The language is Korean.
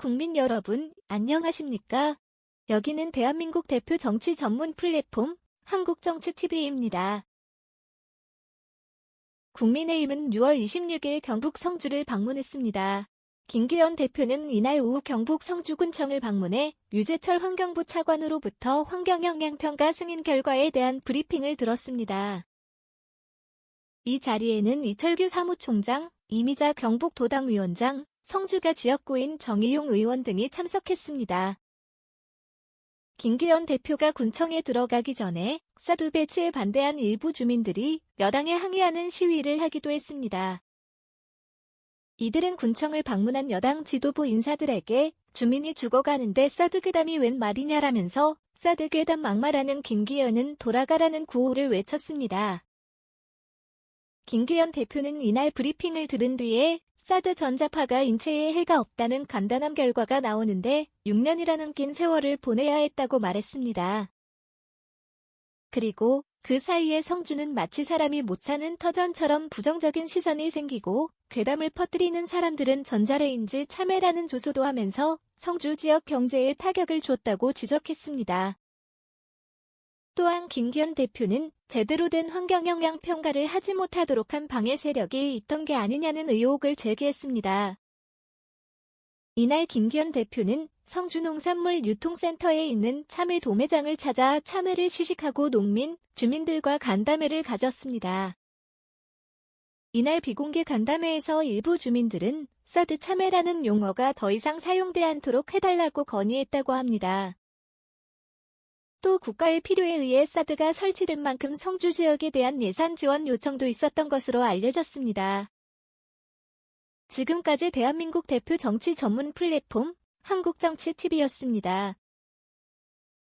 국민 여러분, 안녕하십니까? 여기는 대한민국 대표 정치 전문 플랫폼 한국정치TV입니다. 국민의힘은 6월 26일 경북 성주를 방문했습니다. 김기현 대표는 이날 오후 경북 성주군청을 방문해 유재철 환경부 차관으로부터 환경영향평가 승인 결과에 대한 브리핑을 들었습니다. 이 자리에는 이철규 사무총장, 이미자 경북도당 위원장, 성주가 지역구인 정의용 의원 등이 참석했습니다. 김기현 대표가 군청에 들어가기 전에 사두 배치에 반대한 일부 주민들이 여당에 항의하는 시위를 하기도 했습니다. 이들은 군청을 방문한 여당 지도부 인사들에게 주민이 죽어가는데 사드 괴담이 웬 말이냐라면서 사드 괴담 막말하는 김기현은 돌아가라는 구호를 외쳤습니다. 김기현 대표는 이날 브리핑을 들은 뒤에 사드 전자파가 인체에 해가 없다는 간단한 결과가 나오는데 6년이라는 긴 세월을 보내야 했다고 말했습니다. 그리고 그 사이에 성주는 마치 사람이 못 사는 터전처럼 부정적인 시선이 생기고 괴담을 퍼뜨리는 사람들은 전자레인지 참외라는 조소도 하면서 성주 지역 경제에 타격을 줬다고 지적했습니다. 또한 김기현 대표는 제대로 된 환경영향 평가를 하지 못하도록 한 방해 세력이 있던 게 아니냐는 의혹을 제기했습니다. 이날 김기현 대표는 성주농산물 유통센터에 있는 참외 도매장을 찾아 참외를 시식하고 농민, 주민들과 간담회를 가졌습니다. 이날 비공개 간담회에서 일부 주민들은 사드 참외라는 용어가 더 이상 사용돼 않도록 해달라고 건의했다고 합니다. 또 국가의 필요에 의해 사드가 설치된 만큼 성주 지역에 대한 예산 지원 요청도 있었던 것으로 알려졌습니다. 지금까지 대한민국 대표 정치 전문 플랫폼 한국정치TV였습니다.